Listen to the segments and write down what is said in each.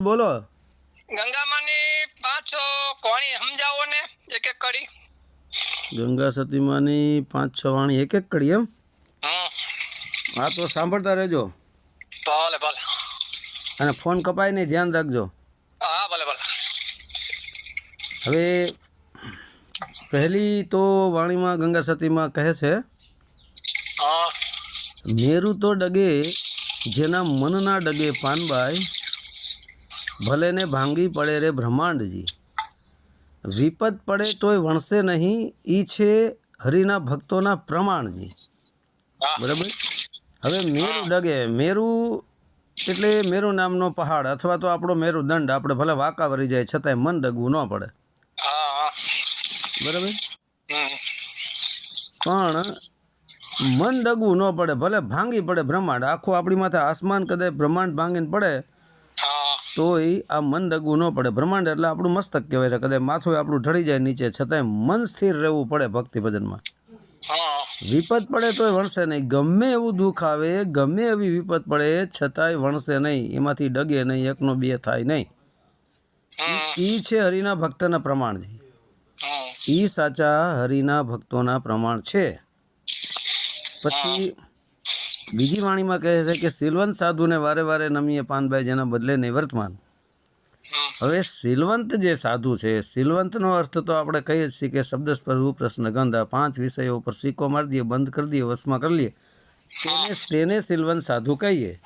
બોલો. ગંગામાની પાંચ કોણી સમજાવો ને એક એક કડી ગંગા સતીમાની પાંચ છ વાણી એક એક કડી એમ? હા તો સાંભળતા રહેજો. ભલે ભલે. અને ફોન કપાય નહીં ધ્યાન રાખજો. હા ભલે ભલે. હવે પહેલી તો વાણીમાં ગંગા સતીમાં કહે છે મેરુ તો ડગે જેના મનના ડગે પાનબાઈ ભલે ને ભાંગી પડે રે બ્રહ્માંડજી. વિપદ પડે તોય વણશે નહીં ઈ છે હરિના ભક્તોના પ્રમાણજી. બરાબર? હવે મેરુ ડગે મેરુ એટલે મેરુ નામનો પહાડ અથવા તો આપણો મેરુ દંડ આપણે ભલે વાંકા વરી જાય છતાંય મન ડગવું ન પડે. બરાબર? પણ મન ડગવું ન પડે ભલે ભાંગી પડે બ્રહ્માંડ આખું આપણી માથે આસમાન કદાચ બ્રહ્માંડ ભાંગીને પડે તોય આ મન ડગવું ન પડે. બ્રહ્માંડ એટલે આપણું મસ્તક કહેવાય છે. કદાચ માથું આપણું ઢળી જાય નીચે છતાંય મન સ્થિર રહેવું પડે ભક્તિ ભજનમાં વિપત પડે તોય વણશે નહીં. ગમે એવું દુઃખ આવે ગમે એવી વિપત પડે છતાંય વણશે નહીં. એમાંથી ડગે નહીં એકનો બે થાય નહીં. ઈ છે હરિના ભક્તના પ્રમાણજી હમ ઈ સાચા હરિના ભક્તોના પ્રમાણ છે. પછી બીજી વાણીમાં કહે છે કે સિલવંત સાધુને વારે વારે નમીએ પાનભાઈ જેના બદલે નહીં વર્તમાન હવે સિલવંત જે સાધુ છે સિલવંતનો અર્થ તો આપણે કહીએ છીએ કે શબ્દ સ્પર્શ પ્રશ્ન ગંધ આ પાંચ વિષયો ઉપર સિક્કો મારી દઈએ બંધ કરી દઈએ વશમાં કરી લઈએ. તેને તેને સિલવંત સાધુ કહીએ.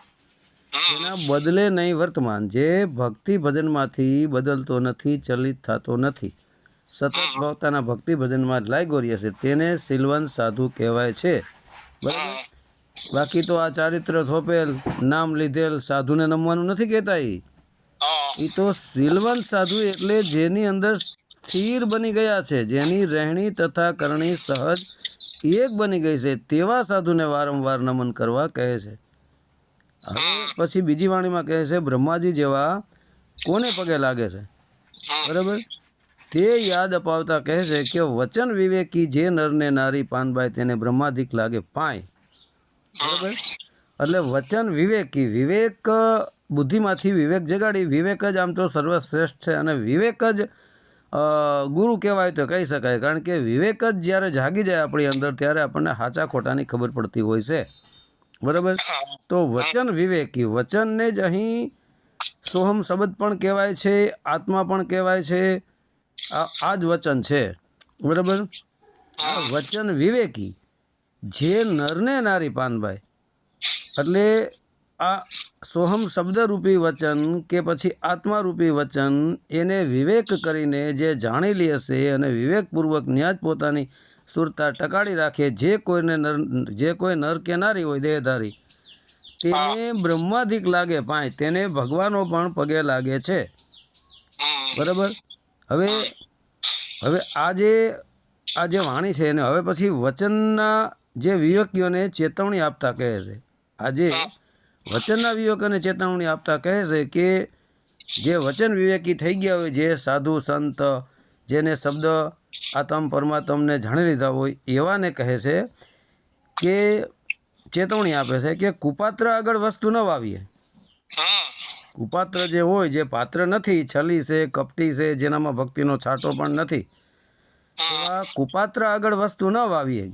તેના બદલે નહીં વર્તમાન. જે ભક્તિ ભજનમાંથી બદલતો નથી ચલિત થતો નથી. સતત પોતાના ભક્તિ ભજનમાં જ લાગ્યો રહે છે. તેને સિલવંત સાધુ કહેવાય છે. બરાબર? બાકી તો આ ચારિત્ર થોપેલ નામ લીધેલ સાધુને નમવાનું નથી કહેતા એ તો સિલવંત સાધુ એટલે જેની અંદર સ્થિર બની ગયા છે જેની રહેણી તથા કરણી સહજ એક બની ગઈ છે તેવા સાધુને વારંવાર નમન કરવા કહે છે. હવે પછી બીજી વાણીમાં કહે છે બ્રહ્માજી જેવા કોને પગે લાગે છે? બરાબર? તે યાદ અપાવતા કહે છે કે વચન વિવેકી જે નરને નારી પાનબાઈ તેને બ્રહ્માધિક લાગે પાય બરાબર? એટલે વચન વિવેકી. વિવેક બુદ્ધિમાંથી વિવેક જગાડી. વિવેક જ આમ તો સર્વશ્રેષ્ઠ છે અને વિવેક જ ગુરુ કહેવાય તો કહી શકાય. કારણ કે વિવેક જ જ્યારે જાગી જાય આપણી અંદર ત્યારે આપણને સાચા ખોટાની ખબર પડતી હોય છે. બરાબર? તો વચન વિવેકી. વચનને જ અહીં સોહમ શબ્દ પણ કહેવાય છે આત્મા પણ કહેવાય છે. આ જ વચન છે. બરાબર? આ વચન વિવેકી. જે નરને નારી પાનભાઈ. એટલે આ સોહમ શબ્દરૂપી વચન કે પછી આત્મારૂપી વચન એને વિવેક કરીને જે જાણી લે હશે અને વિવેકપૂર્વક ન્યાજ પોતાની સુરતા ટકાડી રાખે જે કોઈને નર જે કોઈ નર કે નારી હોય દેહધારી તેને બ્રહ્માધિક લાગે પાંચ તેને ભગવાનો પણ પગે લાગે છે. બરાબર? હવે હવે આ જે આ જે વાણી છે એને હવે પછી વચનના જે વિવેકીઓને ચેતવણી આપતા કહે છે. આજે વચનના વિવેકોને ચેતવણી આપતા કહે છે કે જે વચન વિવેકી થઈ ગયા હોય જે સાધુ સંત જેને શબ્દ આત્મ પરમાત્મને જાણી લીધા હોય એવાને કહે છે કે ચેતવણી આપે છે કે કુપાત્ર આગળ વસ્તુ ન વાવીએ. કુપાત્ર જે હોય જે પાત્ર નથી છલી છે કપટી છે જેનામાં ભક્તિનો છાંટો પણ નથી કુપાત્ર આગળ વસ્તુ ન વાવીએ.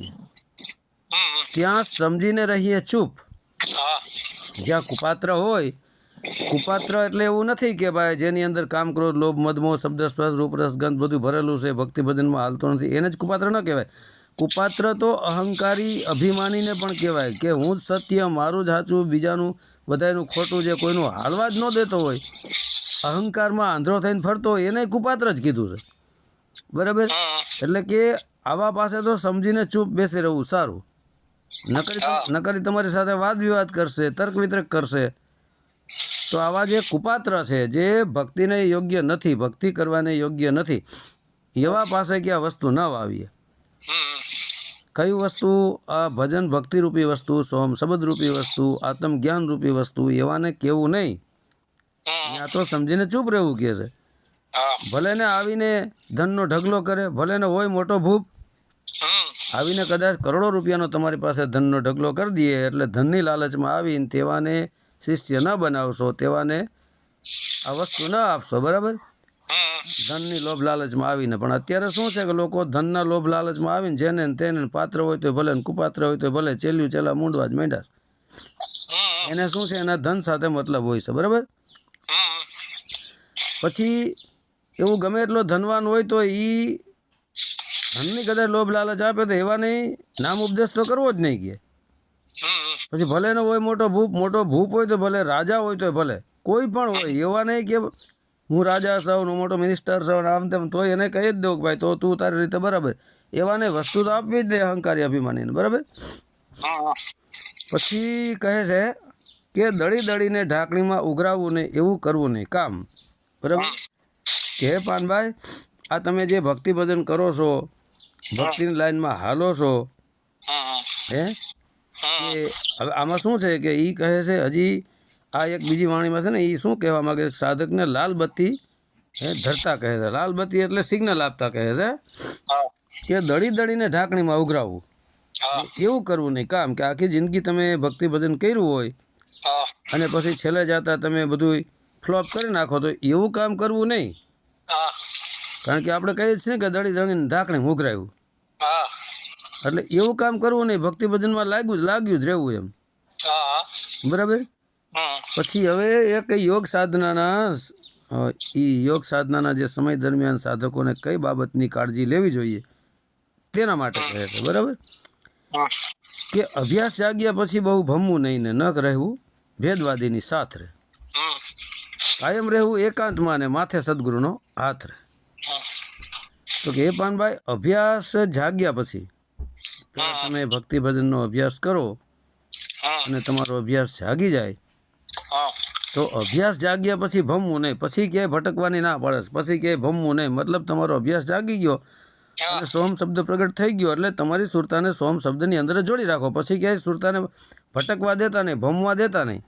ત્યાં સમજીને રહીએ ચૂપ. જ્યાં કુપાત્ર હોય કુપાત્ર એટલે એવું નથી કે ભાઈ જેની અંદર કામ ક્રોધ લોભ મદમો શબ્દ સ્પર્શ રૂપરસ ગંધ બધું ભરેલું છે ભક્તિ ભજનમાં હાલતો નથી. એને જ કુપાત્ર ન કહેવાય. કુપાત્ર તો અહંકારી અભિમાનીને પણ કહેવાય કે હું જ સત્ય મારું જ સાચું બીજાનું બધાનું ખોટું જે કોઈનું હાલવા જ ન દેતો હોય અહંકારમાં આંધળો થઈને ફરતો હોય એને કુપાત્ર જ કીધું છે. બરાબર? એટલે કે આવા પાસે તો સમજીને ચૂપ બેસી રહેવું સારું. નકરી નકરી તમારી સાથે વાદ વિવાદ કરશે તર્ક વિતર્ક કરશે. તો આવા જે કુપાત્ર છે જે ભક્તિને યોગ્ય નથી ભક્તિ કરવાને યોગ્ય નથી એવા પાસે કે આ વસ્તુ ન વાવીએ. કઈ વસ્તુ? આ ભજન ભક્તિરૂપી વસ્તુ સોમ શબ્દરૂપી વસ્તુ આત્મજ્ઞાનરૂપી વસ્તુ એવાને કેવું નહીં. આ તો સમજીને ચૂપ રહેવું કહે છે. ભલે ને આવીને ધનનો ઢગલો કરે ભલે ને હોય મોટો ભૂપ આવીને કદાચ કરોડો રૂપિયાનો તમારી પાસે ધનનો ઢગલો કરી દઈએ એટલે ધનની લાલચમાં આવીને તેવાને શિષ્ય ન બનાવશો, તેવાને આ વસ્તુ ન આપશો, બરાબર? ધનની લોભ લાલચમાં આવીને. પણ અત્યારે શું છે કે લોકો ધનના લોભ લાલચમાં આવીને જેને તેને પાત્ર હોય તો ભલે કુપાત્ર હોય તો ભલે ચેલ્યું, ચેલા, મૂંડવા જ માંડ્યા એને શું છે? એના ધન સાથે મતલબ હોય છે, બરાબર? પછી એવું ગમે એટલો ધનવાન હોય તો એ ધનની કદાચ લોભ લાલચ આપે તો એવા નહીં નામ ઉપદેશ તો કરવો જ નહીં કે. પછી ભલે એનો હોય મોટો ભૂપ મોટો ભૂપ હોય તો ભલે રાજા હોય તો ભલે કોઈ પણ હોય એવા નહીં કે હું રાજા છું ને મોટો મિનિસ્ટર છું આમ તેમ તો એને કહી જ દઉં કે ભાઈ તો તું તારી રીતે બરાબર. એવા નહીં વસ્તુ તો આપવી જ દે અહંકારી અભિમાનીને બરાબર? પછી કહે છે કે દળી દળીને ઢાંકણીમાં ઉઘરાવવું નહીં એવું કરવું નહીં કામ. બરાબર? કે પાનભાઈ આ તમે જે ભક્તિ ભજન કરો છો ભક્તિની લાઈનમાં હાલો છો? હે કે હવે આમાં શું છે કે એ કહે છે હજી આ એક બીજી વાણીમાં છે ને એ શું કહેવા માગે છે? સાધકને લાલ બત્તી હે ધરતા કહે છે. લાલ બત્તી એટલે સિગ્નલ આપતા કહે છે કે દળી દળીને ઢાંકણીમાં ઉઘરાવવું એવું કરવું નહીં. કામ કે આખી જિંદગી તમે ભક્તિ ભજન કર્યું હોય અને પછી છેલ્લે જતા તમે બધું ફ્લોપ કરી નાખો તો એવું કામ કરવું નહીં. કારણ કે આપણે કહીએ છીએ કે દળી દળીને ઢાંકણી ઉઘરાવ્યું હા. એટલે એવું કામ કરવું નહીં ભક્તિ ભજનમાં લાગ્યું જ લાગ્યું જ રહેવું એમ. બરાબર? પછી હવે એક યોગ સાધનાના એ યોગ સાધનાના જે સમય દરમિયાન સાધકોને કઈ બાબતની કાળજી લેવી જોઈએ તેના માટે કહે છે બરાબર? કે અભ્યાસ જાગ્યા પછી બહુ ભમવું નહીં ને ન રહેવું ભેદવાદીની સાથ રહે. કાયમ રહેવું એકાંતમાં ને માથે સદગુરુનો હાથ રહે. તો કે પાનભાઈ અભ્યાસ જાગ્યા પછી તમે ભક્તિ ભજનનો અભ્યાસ કરો અને તમારો અભ્યાસ જાગી જાય. તો અભ્યાસ જાગ્યા પછી ભમવું નહીં. પછી ક્યાંય ભટકવાની ના પડે. પછી ક્યાંય ભમવું નહીં. મતલબ તમારો અભ્યાસ જાગી ગયો અને સોમ શબ્દ પ્રગટ થઈ ગયો એટલે તમારી સુરતાને સોમ શબ્દની અંદર જોડી રાખો. પછી ક્યાંય સુરતાને ભટકવા દેતા નહીં ભમવા દેતા નહીં.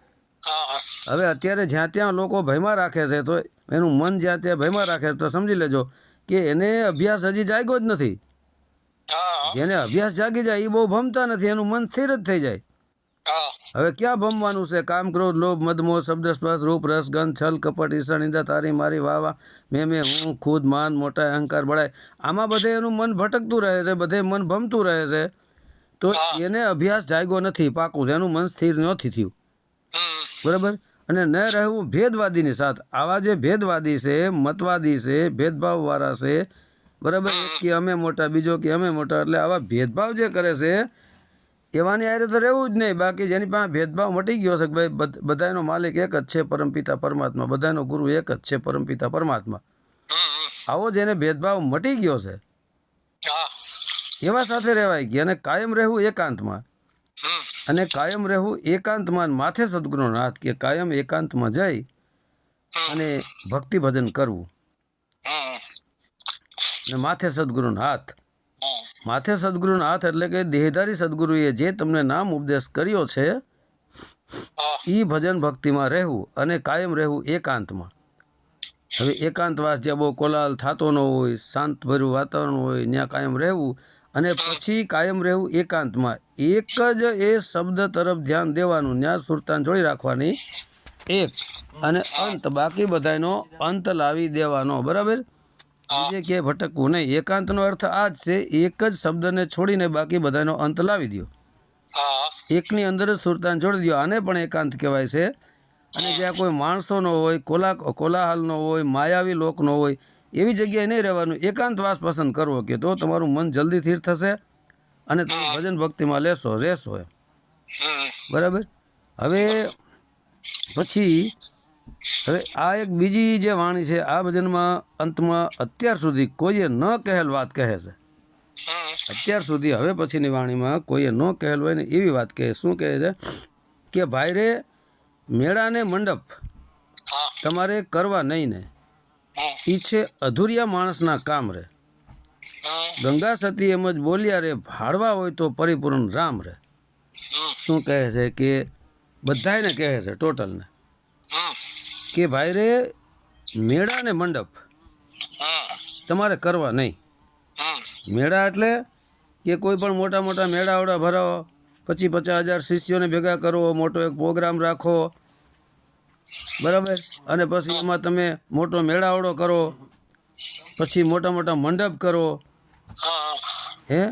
હવે અત્યારે જ્યાં ત્યાં લોકો ભયમાં રાખે છે તો એનું મન જ્યાં ત્યાં ભયમાં રાખે છે તો સમજી લેજો. કે એને અભ્યાસ હજી જાગ્યો જ નથી. જેને અભ્યાસ જાગી જાય એ બહુ ભમતા નથી એનું મન સ્થિર જ થઈ જાય. હવે ક્યાં ભમવાનું છે? કામ ક્રોધ લોભ મદમોહ શબ્દ સ્પર્શ રૂપ રસ ગંધ છલ કપટ ઈર્ષા ઈંદા તારી મારી વાહ મેં મેં હું ખુદ માન મોટા અહંકાર બળાય આમાં બધે એનું મન ભટકતું રહે છે બધે મન ભમતું રહે છે. તો એને અભ્યાસ જાગ્યો નથી પાકું છે એનું મન સ્થિર નથી થયું. બરાબર? અને ન રહેવું ભેદવાદીની સાથ. આવા જે ભેદવાદી છે મતવાદી છે ભેદભાવવાળા છે બરાબર? એક કે અમે મોટા બીજો કે અમે મોટા એટલે આવા ભેદભાવ જે કરે છે એવાની આરે તો રહેવું જ નહીં. બાકી જેની પાસે ભેદભાવ મટી ગયો છે કે ભાઈ બધાનો માલિક એક જ છે પરમપિતા પરમાત્મા બધાનો ગુરુ એક જ છે પરમપિતા પરમાત્મા. આવો જેને ભેદભાવ મટી ગયો છે. એવા સાથે રહેવાય ગયા અને કાયમ રહેવું એકાંતમાં. અને કાયમ રહેવું એકાંતમાં માથે સદગુરુનો નાથ કે કાયમ એકાંતમાં જઈ અને ભક્તિ ભજન કરવું. અને માથે સદગુરુનો હાથ. માથે સદગુરુનો હાથ એટલે કે દેહધારી સદગુરુએ જે તમને નામ ઉપદેશ કર્યો છે એ ભજન ભક્તિમાં રહેવું અને કાયમ રહેવું એકાંતમાં. હવે એકાંતવાસ જ્યાં બહુ કોલાલ થતો ન હોય શાંત ભર્યું વાતાવરણ હોય ત્યાં કાયમ રહેવું અને પછી કાયમ રહેવું એકાંતમાં. એક જ એ શબ્દ તરફ ધ્યાન દેવાનું ત્યાં સુરતાન જોડી રાખવાની એક. અને અંત બાકી બધાનો અંત લાવી દેવાનો. બરાબર? બીજે ક્યાંય ભટકવું નહીં. એકાંતનો અર્થ આ જ છે એક જ શબ્દને છોડીને બાકી બધાનો અંત લાવી દો એકની અંદર જ સુરતાન જોડી દો આને પણ એકાંત કહેવાય છે. અને જ્યાં કોઈ માણસોનો હોય કોલા કોલાહલનો હોય માયાવી લોકનો હોય એવી જગ્યાએ નહીં રહેવાનું. એકાંતવાસ પસંદ કરવો કે તો તમારું મન જલ્દી સ્થિર થશે અને તમે ભજન ભક્તિમાં લેશો રહેશો એમ. બરાબર? હવે પછી હવે આ એક બીજી જે વાણી છે આ ભજનમાં અંતમાં અત્યાર સુધી કોઈએ ન કહેલ વાત કહે છે. અત્યાર સુધી હવે પછીની વાણીમાં કોઈએ ન કહેલ હોય ને એવી વાત કહે. શું કહે છે? કે ભાઈ રે મેળાને મંડપ તમારે કરવા નહીં ને. છે અધૂરિયા માણસના કામ રે. ગંગા સતી એમ જ બોલ્યા રે, ભાડવા હોય તો પરિપૂર્ણ રામ રે. શું કહે છે કે બધાને કહે છે, ટોટલને? કે ભાઈ રે, મેળા ને મંડપ તમારે કરવા નહીં. મેળા એટલે કે કોઈ પણ મોટા મોટા મેળાવડા ભરાવો પચીસ પચાસ હજાર શિષ્યોને ભેગા કરો મોટો એક પ્રોગ્રામ રાખો બરાબર? અને પછી એમાં તમે મોટો મેળાવડો કરો પછી મોટા મોટા મંડપ કરો. હે.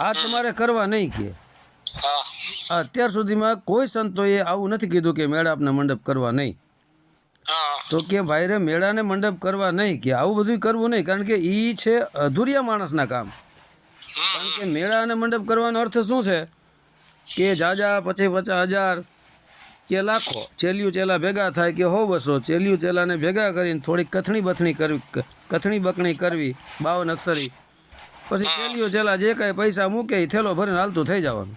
આ તમારે કરવા નહીં કે. અત્યાર સુધીમાં કોઈ સંતોએ આવું નથી કીધું કે મેળાપને મંડપ કરવા નહીં. તો કે ભાઈ રે મેળાને મંડપ કરવા નહીં કે આવું બધું કરવું નહીં કારણ કે એ છે અધુરિયા માણસના કામ. કારણ કે મેળા અને મંડપ કરવાનો અર્થ શું છે? કે જાજા પછી પચાસ હજાર કે લાખો ચેલિયું ચેલા ભેગા થાય કે હો બસો ચેલિયું ચેલાને ભેગા કરીને થોડીક કથણી બથણી કરવી કથણી બકણી કરવી બાવન અક્ષરી. પછી ચેલિયું ચેલા જે કાંઈ પૈસા મૂકે એ થેલો ભરીને હાલતું થઈ જવાનું.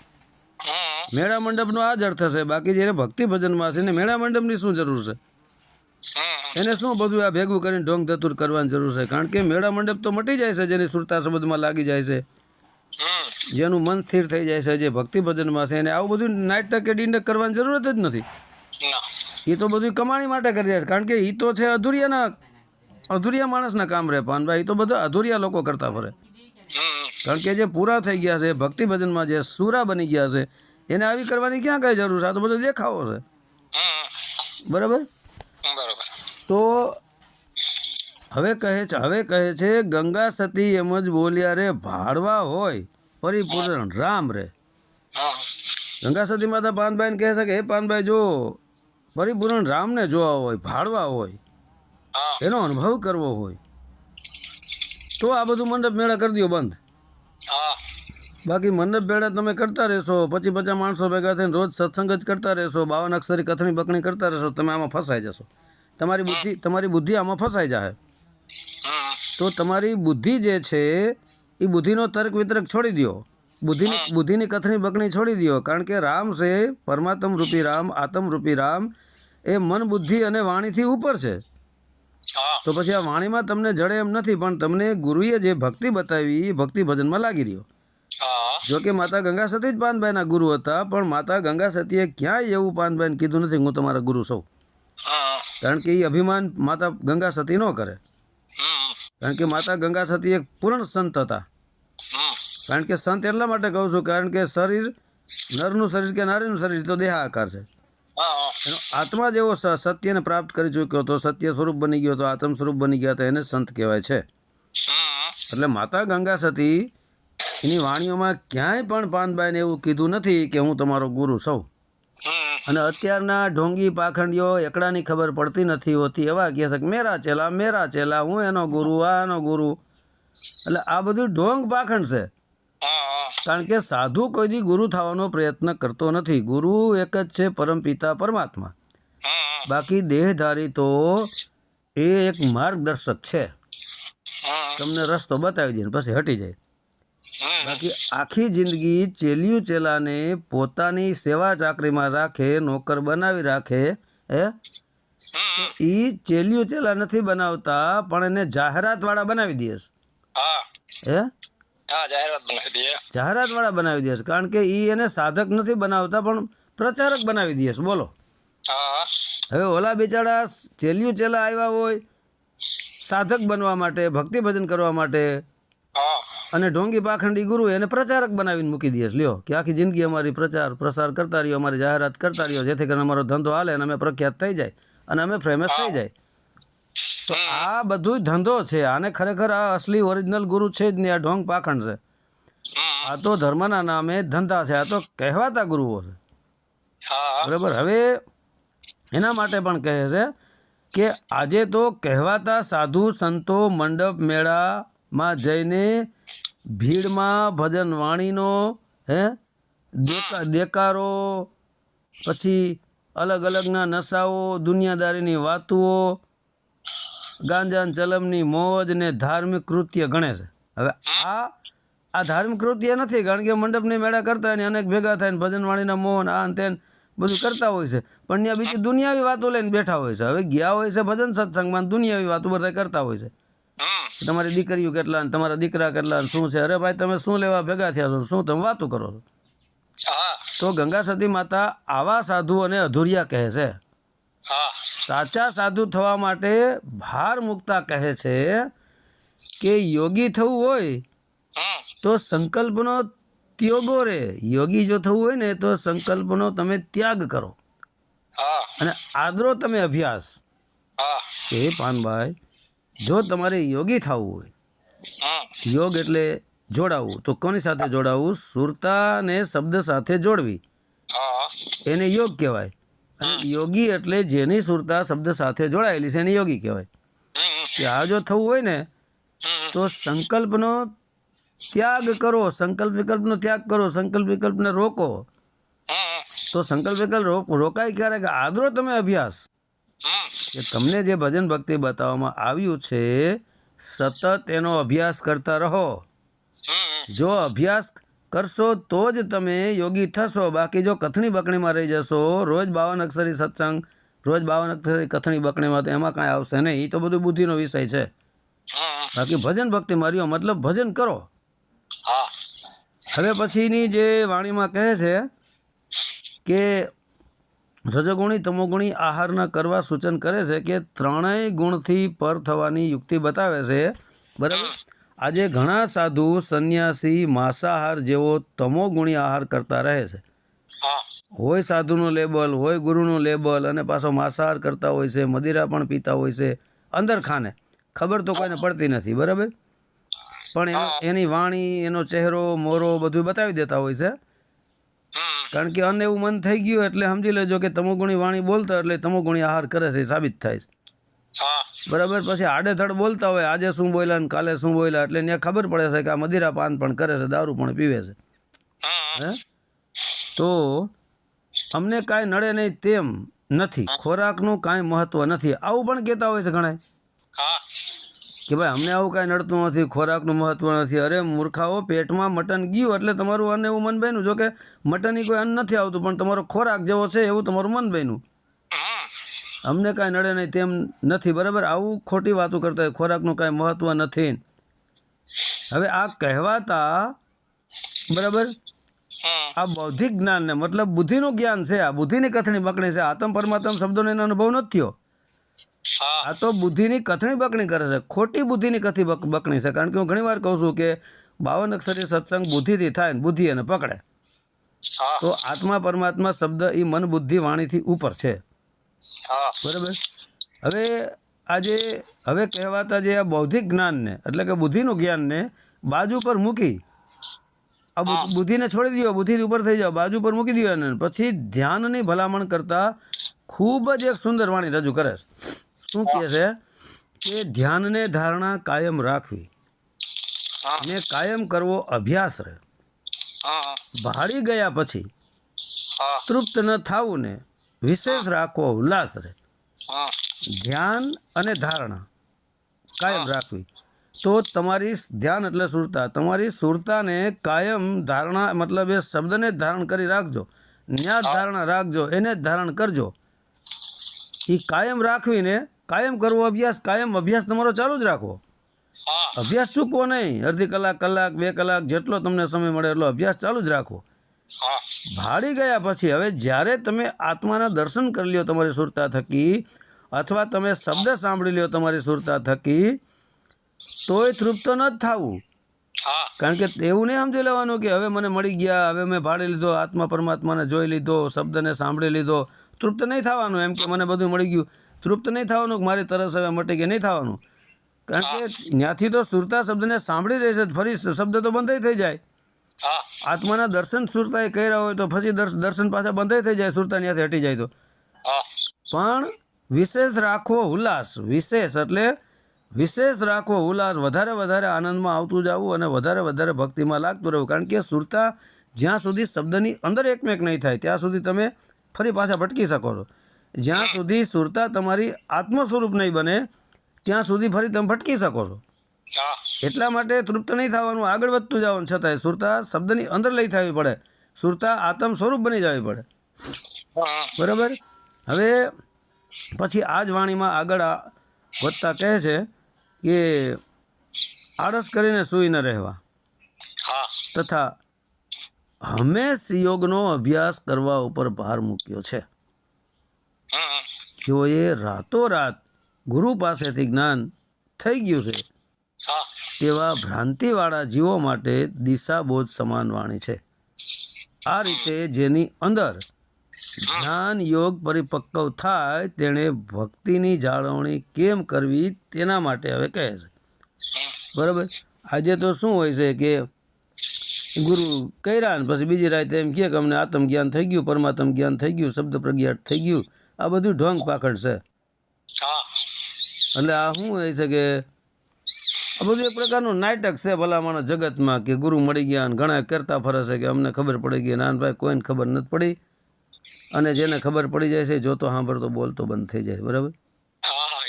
મેળા મંડપનો આ જ અર્થ છે બાકી જેને ભક્તિ ભજનમાં છે ને મેળા મંડપની શું જરૂર છે? એને શું બધું આ ભેગું કરીને ઢોંગ ધતુર કરવાની જરૂર છે? કારણ કે મેળા મંડપ તો મટી જાય છે જેની સુરતા સંબંધમાં લાગી જાય છે. જેનું મન સ્થિર થઈ જાય છે જે ભક્તિ ભજનમાં છે એને આવું બધું નાટક કે ડીંડક કરવાની જરૂરત જ નથી. એ તો બધું કમાણી માટે કરી રહ્યા છે કારણ કે એ તો છે અધુરિયાના અધુરિયા માણસના કામ રે પાનભાઈ એ તો બધા અધુરિયા લોકો કરતા ફરે. કારણ કે જે પૂરા થઈ ગયા છે ભક્તિ ભજનમાં જે સુરા બની ગયા છે એને આવી કરવાની ક્યાં કઈ જરૂર છે? આ તો બધો દેખાવો છે. બરોબર. તો હવે કહે છે હવે કહે છે ગંગા સતી એમ જ બોલ્યા રે ભાડવા હોય પરિપૂર્ણ રામ રે. હા. ગંગા સતી માતા પાનભાઈ કહે છે કે હે પાનભાઈ જો પરિપૂર્ણ રામને જોવા હોય ભાડવા હોય એનો અનુભવ કરવો હોય તો આ બધું મંડપ મેળા કરી દો બંધ. હા. બાકી મંડપ મેળા તમે કરતા રહેશો પછી પચાસ માણસો ભેગા થઈને રોજ સત્સંગ જ કરતા રહેશો બાવન અક્ષરી કથણી બકણી કરતા રહેશો તમે આમાં ફસાઈ જશો. તમારી બુદ્ધિ તમારી બુદ્ધિ આમાં ફસાઈ જાય તો તમારી બુદ્ધિ જે છે એ બુદ્ધિનો તર્ક વિતર્ક છોડી દો બુદ્ધિની બુદ્ધિની કથની બકણી છોડી દો કારણ કે રામ છે પરમાત્મ રૂપી રામ આત્મ રૂપી રામ એ મન બુદ્ધિ અને વાણીથી ઉપર છે. તો પછી આ વાણીમાં તમને જડે એમ નથી પણ તમને ગુરુએ જે ભક્તિ બતાવી એ ભક્તિ ભજનમાં લાગી રહ્યો. જોકે જો કે માતા ગંગા સતી જ પાનભાઈના ગુરુ હતા પણ માતા ગંગા સતીએ ક્યાંય એવું પાનભાઈને કીધું નથી હું તમારા ગુરુ સૌ કારણ કે એ અભિમાન માતા ગંગા સતી ન કરે. કારણ કે માતા ગંગા સતી એક પૂર્ણ સંત હતા. કારણ કે સંત એટલા માટે કહું છું, કારણ કે શરીર, નરનું શરીર કે નારીનું શરીર તો દેહ આકાર છે. એનો આત્મા જેવો સત્યને પ્રાપ્ત કરી ચૂક્યો હતો સત્ય સ્વરૂપ બની ગયો હતો આત્મ સ્વરૂપ બની ગયા હતા એને સંત કહેવાય છે. એટલે માતા ગંગા સતી એની વાણીઓમાં ક્યાંય પણ પાનબાઈને એવું કીધું નથી કે હું તમારો ગુરુ સૌ અને અત્યારના ઢોંગી પાખંડીઓ એકડાની ખબર પડતી નથી હોતી. એવા કહે છે કે મેરા ચેલા મેરા ચેલા હું એનો ગુરુ આ એનો ગુરુ. એટલે આ બધું ઢોંગ પાખંડ છે. કારણ કે સાધુ કોઈ દી ગુરુ થવાનો પ્રયત્ન કરતો નથી. ગુરુ એક જ છે પરમપિતા પરમાત્મા. બાકી દેહધારી તો એ એક માર્ગદર્શક છે. તમને રસ્તો બતાવી દે પછી હટી જાય. બાકી આખી જિંદગી ચેલિયું ચેલાને પોતાની સેવા ચાકરીમાં રાખે નોકર બનાવી રાખે હે? એ ચેલિયું ચેલા નથી બનાવતા પણ એને જાહેરાત વાળા બનાવી દે છે. હા. જાહેરાત બનાવી દઈએ બનાવી દે છે. કારણ કે એ એને સાધક નથી બનાવતા પણ પ્રચારક બનાવી દે છે. બોલો. હવે ઓલા બિચારા ચેલિયું ચેલા આવ્યા હોય સાધક બનવા માટે ભક્તિ ભજન કરવા માટે અને ઢોંગી પાખંડી ગુરુ એને પ્રચારક બનાવીને મૂકી દઈએ લ્યો કે આખી જિંદગી અમારી પ્રચાર પ્રસાર કરતા રહ્યો અમારી જાહેરાત કરતા રહ્યો જેથી કરીને અમારો ધંધો હાલે અને અમે પ્રખ્યાત થઈ જાય અને અમે ફેમસ થઈ જાય. તો આ બધું ધંધો છે. આને ખરેખર આ અસલી ઓરિજિનલ ગુરુ છે જ નહીં આ ઢોંગ પાખંડ છે. આ તો ધર્મના નામે ધંધા છે. આ તો કહેવાતા ગુરુઓ છે. હા. બરાબર? હવે એના માટે પણ કહે છે કે આજે તો કહેવાતા સાધુ સંતો મંડપ મેળામાં જઈને ભીડમાં ભજન વાણીનો હે? દેકા દેકારો પછી અલગ અલગના નશાઓ દુનિયાદારીની વાતુઓ ગાંજાન ચલમની મોજ ને ધાર્મિક કૃત્ય ગણે છે. હવે આ આ ધાર્મિક કૃત્ય નથી કારણ કે મંડપની મેળા કરતા હોય ને અનેક ભેગા થાય ને ભજનવાણીના મોહન આ તેન બધું કરતા હોય છે. પણ ત્યાં બીજી દુનિયાવી વાતો લઈને બેઠા હોય છે. હવે ગયા હોય છે ભજન સત્સંગમાં દુનિયાવી વાતો બધા કરતા હોય છે. તમારી દીકરીઓ કેટલા ને તમારા દીકરા કેટલા ને શું છે? અરે ભાઈ તમે શું લેવા ભેગા થયા છો? શું તમે વાતો કરો છો? તો ગંગા સતી માતા આવા સાધુઓને અધૂરિયા કહે છે. સાચા સાધુ થવા માટે ભાર મૂકતા કહે છે કે યોગી થવું હોય તો સંકલ્પનો ત્યોગો રે. યોગી જો થવું હોય ને તો સંકલ્પનો તમે ત્યાગ કરો. અને આદરો તમે અભ્યાસ. એ પાનભાઈ જો તમારે યોગી થવું હોય યોગ એટલે જોડાવવું તો કોની સાથે જોડાવવું સુરતાને શબ્દ સાથે જોડવી. એને યોગ કહેવાય. અને યોગી એટલે જેની સુરતા શબ્દ સાથે જોડાયેલી છે એને યોગી કહેવાય. કે આ જો થવું હોય ને તો સંકલ્પનો ત્યાગ કરો. સંકલ્પ વિકલ્પનો ત્યાગ કરો. સંકલ્પ વિકલ્પને રોકો. તો સંકલ્પ વિકલ્પ રોકાય ક્યારે? આદરો તમે અભ્યાસ. કે તમને જે ભજન ભક્તિ બતાવવામાં આવ્યું છે સતત એનો અભ્યાસ કરતા રહો. જો અભ્યાસ કરશો તો જ તમે યોગી થશો. બાકી જો કથણી બકણીમાં રહી જશો રોજ બાવન અક્ષરી સત્સંગ રોજ બાવન અક્ષરી કથણી બકણીમાં તો એમાં કાંઈ આવશે નહીં. એ તો બધું બુદ્ધિનો વિષય છે. બાકી ભજન ભક્તિ માર્યો મતલબ ભજન કરો. હા. હવે પછીની જે વાણીમાં કહે છે કે રજોગુણી તમોગુણી આહારના કરવા સૂચન કરે છે કે ત્રણેય ગુણથી પર થવાની યુક્તિ બતાવે છે. બરાબર? આજે ઘણા સાધુ સંન્યાસી માંસાહાર જેવો તમોગુણી આહાર કરતા રહે છે. હોય સાધુનું લેબલ હોય ગુરુનું લેબલ અને પાછો માંસાહાર કરતા હોય છે મદિરા પણ પીતા હોય છે અંદર ખાને. ખબર તો કોઈને પડતી નથી બરાબર? પણ એની વાણી એનો ચહેરો મોરો બધું બતાવી દેતા હોય છે. કારણ કે અન્ન એવું મન થઈ ગયું એટલે સમજી લેજો કે તમોગુણી વાણી બોલતા એટલે તમોગુણી આહાર કરે છે સાબિત થાય છે. બરાબર? પછી આડેધડ બોલતા હોય આજે શું બોલ્યા ને કાલે શું બોલ્યા એટલે ત્યાં ખબર પડે છે કે આ મદિરા પાન પણ કરે છે દારૂ પણ પીવે છે. હે. તો અમને કાંઈ નડે નહીં તેમ નથી. ખોરાકનું કાંઈ મહત્વ નથી. આવું પણ કહેતા હોય છે ઘણા કે ભાઈ, અમને આવું કાંઈ નડતું નથી, ખોરાકનું મહત્વ નથી. અરે, મૂર્ખાઓ, પેટમાં મટન ગયું એટલે તમારું અન્ન એવું મન બન્યું? જો કે મટનની કોઈ અન્ન નથી આવતું, પણ તમારો ખોરાક જેવો છે એવું તમારું મન બન્યું. અમને કાંઈ નડે નહીં, તેમ નથી, બરાબર? આવું ખોટી વાતો કરતા હોય, ખોરાકનું કાંઈ મહત્વ નથી. હવે આ કહેવાતા, બરાબર? આ બૌદ્ધિક જ્ઞાનને, મતલબ બુદ્ધિનું જ્ઞાન છે, આ બુદ્ધિની કથણી બકણી છે આતમ પરમાત્મ શબ્દોનો એનો અનુભવ નથી થયો. આ તો બુદ્ધિની કથણી બકણી કરે છે. ખોટી બુદ્ધિની કથી બકણી છે. કારણ કે હું ઘણીવાર કહું છું કે બાવન અક્ષરી સત્સંગ બુદ્ધિથી થાય ને બુદ્ધિ એને પકડે. તો આત્મા પરમાત્મા શબ્દ એ મન બુદ્ધિ વાણીથી ઉપર છે. બરાબર? હવે આજે હવે કહેવાતા જે આ બૌદ્ધિક જ્ઞાનને એટલે કે બુદ્ધિનું જ્ઞાનને બાજુ પર મૂકી આ બુદ્ધિને છોડી દો બુદ્ધિ ઉપર થઈ જાઓ બાજુ પર મૂકી દો એને. પછી ધ્યાનની ભલામણ કરતા ખૂબ જ એક સુંદર વાણી રજૂ કરે છે. શું કહે છે? કે ધ્યાનને ધારણા કાયમ રાખવી. ને કાયમ કરવો અભ્યાસ રહે. ભાડી ગયા પછી તૃપ્ત ન થવું ને વિશેષ રાખવો ઉલ્લાસ રહે. ધ્યાન અને ધારણા કાયમ રાખવી. તો તમારી ધ્યાન એટલે સુરતા. તમારી સુરતાને કાયમ ધારણા મતલબ એ શબ્દને ધારણ કરી રાખજો. ન્યા ધારણા રાખજો એને ધારણ કરજો. એ કાયમ રાખવીને કાયમ કરવો અભ્યાસ કાયમ અભ્યાસ તમારો ચાલુ જ રાખવો. અભ્યાસ ચૂકવો નહીં. અડધી કલાક કલાક બે કલાક જેટલો તમને સમય મળે એટલો અભ્યાસ ચાલુ જ રાખવો ભાડી ગયા પછી હવે જ્યારે તમે આત્માના દર્શન કરી લ્યો તમારી સુરતા થકી અથવા તમે શબ્દ સાંભળી લ્યો તમારી સુરતા થકી તોય તૃપ્ત ન જ થવું. કારણ કે એવું નહીં સમજી લેવાનું કે હવે મને મળી ગયા હવે મેં ભાળી લીધો આત્મા પરમાત્માને જોઈ લીધો શબ્દને સાંભળી લીધો તૃપ્ત નહીં થવાનું એમ કે મને બધું મળી ગયું. તૃપ્ત નહીં થવાનું કે મારી તરસ હવે મટી કે નહીં થવાનું. કારણ કે ત્યાંથી તો સુરતા શબ્દને સાંભળી રહેશે ફરી શબ્દ તો બંધ થઈ જાય. આત્માના દર્શન સુરતા એ કર્યા હોય તો પછી દર્શ- દર્શન પાછા બંધ થઈ જાય સુરતા ત્યાંથી હટી જાય તો. પણ વિશેષ રાખવો ઉલ્લાસ. વિશેષ એટલે વિશેષ રાખવો ઉલ્લાસ. વધારે વધારે આનંદમાં આવતું જવું અને વધારે વધારે ભક્તિમાં લાગતું રહેવું. કારણ કે સુરતા જ્યાં સુધી શબ્દની અંદર એકમેક નહીં થાય ત્યાં સુધી તમે ફરી પાછા ભટકી શકો છો. જ્યાં સુધી સુરતા તમારી આત્મ સ્વરૂપ નહીં બને ત્યાં સુધી ફરી તમે ભટકી શકો છો. એટલા માટે તૃપ્ત નહીં થવાનું આગળ વધતું જવાનું છતાંય સુરતા શબ્દની અંદર લઈ થવી પડે. સુરતા આત્મ સ્વરૂપ બની જવી પડે. બરાબર? હવે પછી આ જ વાણીમાં આગળ વધતા કહે છે કે આળસ કરીને સૂઈ ન રહેવા. તથા હંમેશ યોગનો અભ્યાસ કરવા ઉપર ભાર મૂક્યો છે. જેઓએ રાતોરાત ગુરુ પાસેથી જ્ઞાન થઈ ગયું છે. તેવા ભ્રાંતિવાળા જીવો માટે દિશાબોધ સમાન વાણી છે. આ રીતે જેની અંદર જ્ઞાન યોગ પરિપક્વ થાય તેણે ભક્તિની જાળવણી કેમ કરવી તેના માટે હવે કહે છે. બરાબર? આજે તો શું હોય છે કે ગુરુ કર્યા ને પછી બીજી રાતે એમ કહે કે અમને આત્મ જ્ઞાન થઈ ગયું પરમાત્મ જ્ઞાન થઈ ગયું શબ્દ પ્રજ્ઞાટ થઈ ગયું. આ બધું ઢોંગ પાખડ છે. હા. એટલે આ શું હોય છે કે આ બધું એક પ્રકારનું નાટક છે ભલામણ જગતમાં કે ગુરુ મળી ગયા અને ઘણા કરતા ફરે છે કે અમને ખબર પડી ગઈ. નાનભાઈ કોઈને ખબર નથી પડી. અને જેને ખબર પડી જાય છે જોતો સાંભળતો બોલતો બંધ થઈ જાય. બરાબર?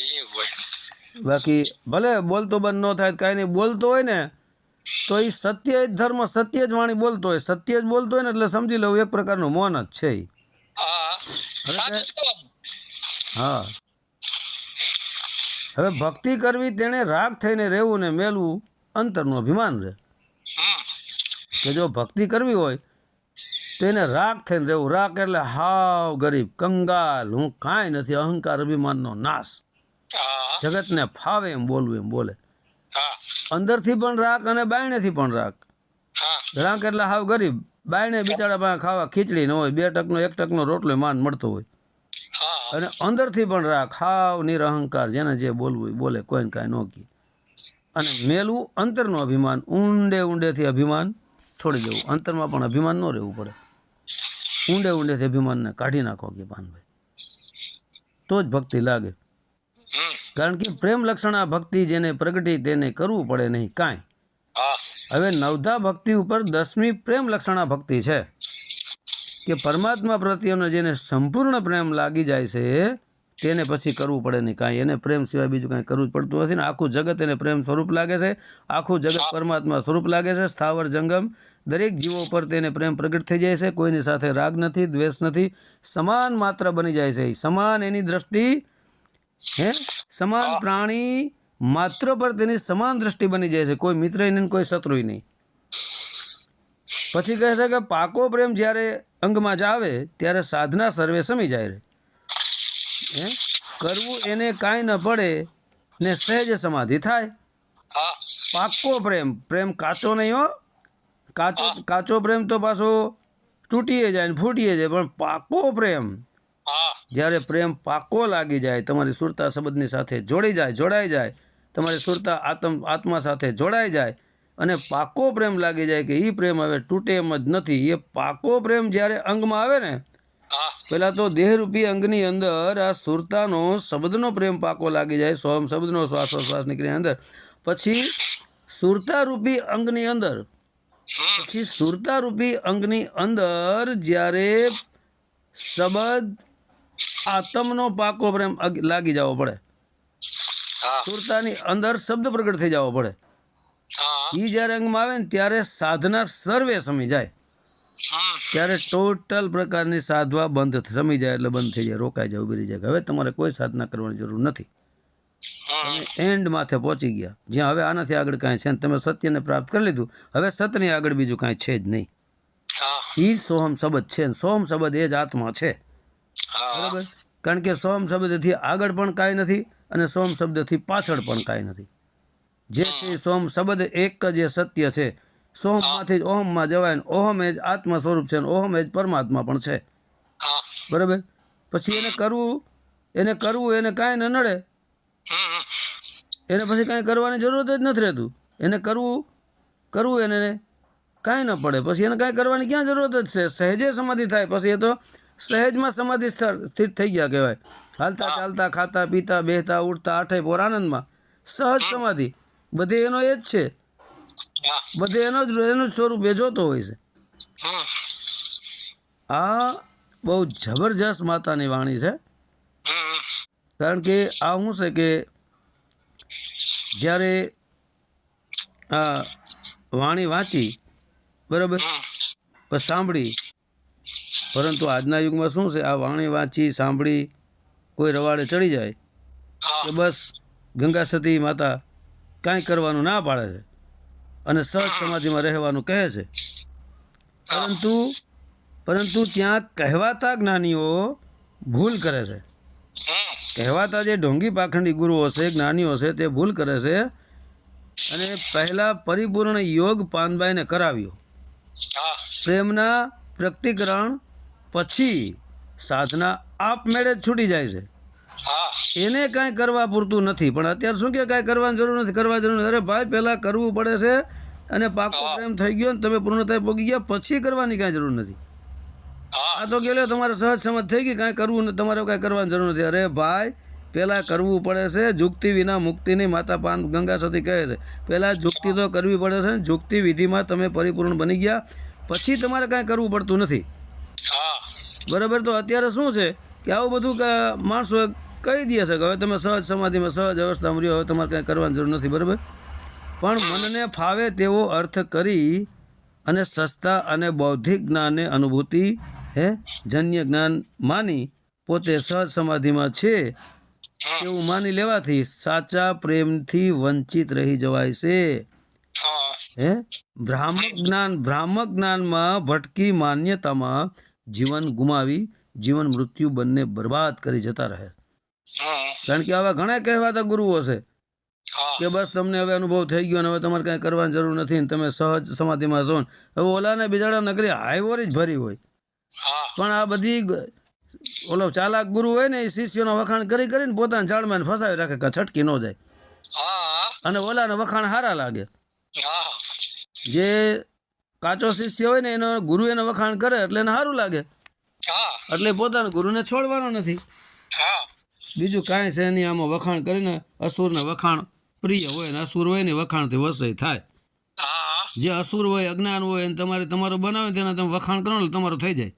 એ બાકી ભલે બોલતો બંધ ન થાય કાંઈ નહીં બોલતો હોય ને તો એ સત્ય જ ધર્મ સત્ય જ વાણી બોલતો હોય સત્ય જ બોલતો હોય ને એટલે સમજી લઉં એક પ્રકારનું મૌન જ છે હા હવે ભક્તિ કરવી તેણે રાગ થઈને રહેવું ને મેલવું અંતરનું અભિમાન રહે કે જો ભક્તિ કરવી હોય તો એને રાગ થઈને રહેવું. રાગ એટલે હાવ ગરીબ કંગાલ હું કાંઈ નથી અહંકાર અભિમાનનો નાશ. જગતને ફાવે એમ બોલવું એમ બોલે. અંદરથી પણ રાખ અને બાયણેથી પણ રાખ. હા. રાગ એટલે હાવ ગરીબ. બાયણે બિચારા પાસે ખાવા ખીચડી ન હોય બે ટકનો એક ટકનો રોટલો માન મળતો હોય. અને અંદરથી પણ રાખ. હાવ નિરહંકાર જેને જે બોલવું બોલે કોઈને કાંઈ ન કહે. અને મેલું અંતરનું અભિમાન ઊંડે ઊંડેથી અભિમાન છોડી દેવું. અંતરમાં પણ અભિમાન ન રહેવું પડે. ઊંડે ઊંડેથી અભિમાનને કાઢી નાખો કે પાનભાઈ તો જ ભક્તિ લાગે. કારણ કે પ્રેમ લક્ષણા ભક્તિ જેને પ્રગટી તેને કરવું પડે નહીં કાંઈ. હવે નવધા ભક્તિ ઉપર દસમી પ્રેમ લક્ષણા ભક્તિ છે. કે પરમાત્મા પ્રત્યેનો જેને સંપૂર્ણ પ્રેમ લાગી જાય છે તેને પછી કરવું પડે નહીં કાંઈ. એને પ્રેમ સિવાય બીજું કાંઈ કરવું જ પડતું નથી ને આખું જગત એને પ્રેમ સ્વરૂપ લાગે છે. આખું જગત પરમાત્મા સ્વરૂપ લાગે છે. સ્થાવર જંગમ દરેક જીવો પર તેને પ્રેમ પ્રગટ થઈ જાય છે. કોઈની સાથે રાગ નથી દ્વેષ નથી સમાન માત્ર બની જાય છે. સમાન એની દ્રષ્ટિ હે? સમાન પ્રાણી માત્ર પર તેની સમાન દ્રષ્ટિ બની જાય છે. કોઈ મિત્ર નહીં કોઈ શત્રુ નહીં. પછી કહે છે કે પાકો પ્રેમ જ્યારે અંગમાં જ આવે ત્યારે સાધના સર્વે સમી જાય હે? કરવું એને કાંઈ ન પડે ને સહેજ સમાધિ થાય. પાકો પ્રેમ. પ્રેમ કાચો નહીં હો. કાચો કાચો પ્રેમ તો પાછો તૂટીએ જાય ને ફૂટીએ જાય પણ પાકો પ્રેમ જ્યારે પ્રેમ પાકો લાગી જાય તમારી સુરતા સંબંધની સાથે જોડી જાય જોડાઈ જાય તમારી સુરતા આત્મ આત્મા સાથે જોડાઈ જાય અને પાકો પ્રેમ લાગી જાય કે એ પ્રેમ હવે તૂટે એમ જ નથી. એ પાકો પ્રેમ જ્યારે અંગમાં આવે ને પેલા તો દેહરૂપી અંગની અંદર આ સુરતાનો શબ્દનો પ્રેમ પાકો લાગી જાય સોમ શબ્દનો શ્વાસોશ્વાસ નીકળી અંદર. પછી સુરતારૂપી અંગની અંદર પછી સુરતારૂપી અંગની અંદર જ્યારે શબ્દ આત્મનો પાકો પ્રેમ લાગી જવો પડે. સુરતાની અંદર શબ્દ પ્રગટ થઈ જવો પડે. ઈ એ જ્યારે અંગમાં આવે ને ત્યારે સાધના સર્વે સમી જાય. ત્યારે ટોટલ પ્રકારની સાધવા બંધ સમી જાય એટલે બંધ થઈ જાય રોકાઈ જાય ઊભી જાય. હવે તમારે કોઈ સાધના કરવાની જરૂર નથી. એન્ડ માથે પહોંચી ગયા. જ્યાં હવે આનાથી આગળ કાંઈ છે ને તમે સત્યને પ્રાપ્ત કરી લીધું. હવે સત્યની આગળ બીજું કાંઈ છે જ નહીં. ઈ એ સોહમ શબ્દ છે સોહમ શબ્દ એ જ આત્મા છે. બરાબર? કારણ કે સોમ શબ્દથી આગળ પણ કાંઈ નથી અને સોમ શબ્દથી પાછળ પણ કાંઈ નથી. જે છે સોમ શબ્દ એક જ એ સત્ય છે. સોમમાંથી જ ઓહમમાં જવાય ને ઓહમ એ જ આત્મ સ્વરૂપ છે ને ઓહમ એ જ પરમાત્મા પણ છે. બરાબર? પછી એને કરવું એને કરવું એને કાંઈ ન નડે. એને પછી કાંઈ કરવાની જરૂરત જ નથી રહેતું. એને કરવું કરવું એને કાંઈ ન પડે. પછી એને કાંઈ કરવાની ક્યાં જરૂરત જ છે? સહેજે સમાધિ થાય. પછી એ તો સહેજમાં સમાધિ સ્થળ સ્થિત થઈ ગયા કહેવાય. હાલતા ચાલતા ખાતા પીતા બેહતા ઉઠતા આઠે પોર આનંદમાં સહજ સમાધિ. બધે એનો એ જ છે. બધે એનો જ એનું સ્વરૂપ એ જોતો હોય છે. આ બહુ જબરજસ્ત માતાની વાણી છે. કારણ કે આ શું છે કે જ્યારે આ વાણી વાંચી બરાબર? સાંભળી પરંતુ આજના યુગમાં શું છે? આ વાણી વાંચી સાંભળી કોઈ રવાડે ચડી જાય કે બસ ગંગા સતી માતા કાંઈ કરવાનું ના પાડે છે અને સહજ સમાધિમાં રહેવાનું કહે છે. પરંતુ પરંતુ ત્યાં કહેવાતા જ્ઞાનીઓ ભૂલ કરે છે. કહેવાતા જે ઢોંગી પાખંડી ગુરુઓ છે જ્ઞાનીઓ છે તે ભૂલ કરે છે અને પહેલાં પરિપૂર્ણ યોગ પાનબાઈને કરાવ્યો. પ્રેમના પ્રકટીકરણ પછી સાધના આપમેળે જ છૂટી જાય છે. એને કાંઈ કરવા પૂરતું નથી. પણ અત્યારે શું કે કાંઈ કરવાની જરૂર નથી કરવા જરૂર નથી. અરે ભાઈ પહેલાં કરવું પડે છે અને પાકો પ્રેમ થઈ ગયો ને તમે પૂર્ણતાએ પોગી ગયા પછી કરવાની કાંઈ જરૂર નથી. આ તો ગયેલો તમારે સહજ સમજ થઈ ગઈ કાંઈ કરવું નથી તમારે કાંઈ કરવાની જરૂર નથી. અરે ભાઈ પહેલાં કરવું પડે છે જુક્તિ વિના મુક્તિ નહીં માતા પાન ગંગા સતી કહે છે. પહેલાં જુક્તિ તો કરવી પડે છે ને જુક્તિ વિધિમાં તમે પરિપૂર્ણ બની ગયા પછી તમારે કાંઈ કરવું પડતું નથી. બરાબર તો અત્યારે શું છે કે આવું બધું કે માણસો કહી દે છે કે હવે તમે સહજ સમાધિમાં સહજ અવસ્થામાં રહ્યો હવે તમારે કંઈ કરવાની જરૂર નથી બરાબર? પણ મનને ફાવે તેવો અર્થ કરી અને સસ્તા અને બૌદ્ધિક જ્ઞાનને અનુભૂતિ હે જન્ય જ્ઞાન માની પોતે સહજ સમાધિમાં છે એવું માની લેવાથી સાચા પ્રેમથી વંચિત રહી જવાય છે. હે. ભ્રામક જ્ઞાન ભ્રામક જ્ઞાનમાં ભટકી માન્યતામાં જીવન ગુમાવી જીવન મૃત્યુ બંને બરબાદ કરી જતા રહે. કારણ કે આવા ઘણા કહેવાતા ગુરુઓ છે કે બસ તમને હવે અનુભવ થઈ ગયો અને હવે તમારે કાંઈ કરવાની જરૂર નથી ને તમે સહજ સમાધિમાં છો. હવે ઓલાને બિજાડા નગરી હાઈવોર જ ભરી હોય. પણ આ બધી ઓલો ચાલાક ગુરુ હોય ને એ શિષ્યોનો વખાણ કરી કરીને પોતાના જાળમાં ફસાવી રાખે કે છટકી ન જાય. અને ઓલાને વખાણ સારા લાગે. જે કાચો શિષ્ય હોય ને એનો ગુરુ એને વખાણ કરે એટલે એને સારું લાગે. એટલે પોતાના ગુરુને છોડવાનો નથી. બીજું કાંઈ છે નહીં આમાં વખાણ કરીને અસુરને વખાણ પ્રિય હોય ને અસુર હોય ને વખાણથી વસય થાય. જે અસુર હોય અજ્ઞાન હોય અને તમારે તમારો બનાવે તેના તમે વખાણ કરો ને તમારું થઈ જાય.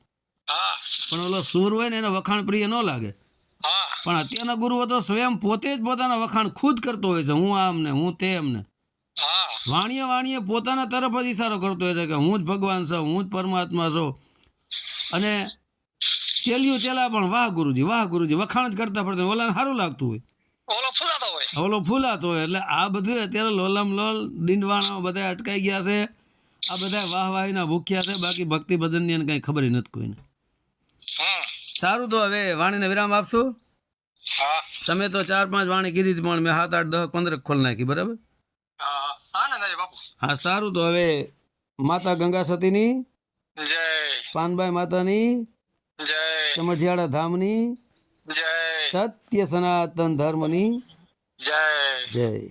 પણ ઓલો સુર હોય ને એને વખાણ પ્રિય ન લાગે. પણ અત્યારના ગુરુઓ તો સ્વયં પોતે જ પોતાના વખાણ ખુદ કરતો હોય છે. હું આમ ને હું તેમ ને વાણીએ વાણીએ પોતાના તરફ જ ઈશારો કરતો હોય છે કે હું જ ભગવાન છું હું જ પરમાત્મા છું. અને ચેલ્યું ચેલા પણ વાહ ગુરુજી વાહ ગુરુજી વખાણ જ કરતા પડતા ઓલાને સારું લાગતું હોય. ઓલો ફૂલાતો હોય. ઓલો ફૂલાતો હોય એટલે આ બધું અત્યારે લોલમ લોલ ડીંડવાણો બધા અટકાઈ ગયા છે. આ બધા વાહ વાહીના ભૂખ્યા છે બાકી ભક્તિ ભજનની એને કંઈ ખબર નથી કોઈને. સારું તો હવે વાણીને વિરામ આપશું. તમે તો ચાર પાંચ વાણી કીધી પણ મેં સાત આઠ દસ પંદર ખોલ નાખી બરાબર? હા સારું તો હવે માતા ગંગા સતીની જય. પાનબાઈ માતાની જય. સમઢિયાળા ધામની જય. સત્ય સનાતન ધર્મની જય. જય.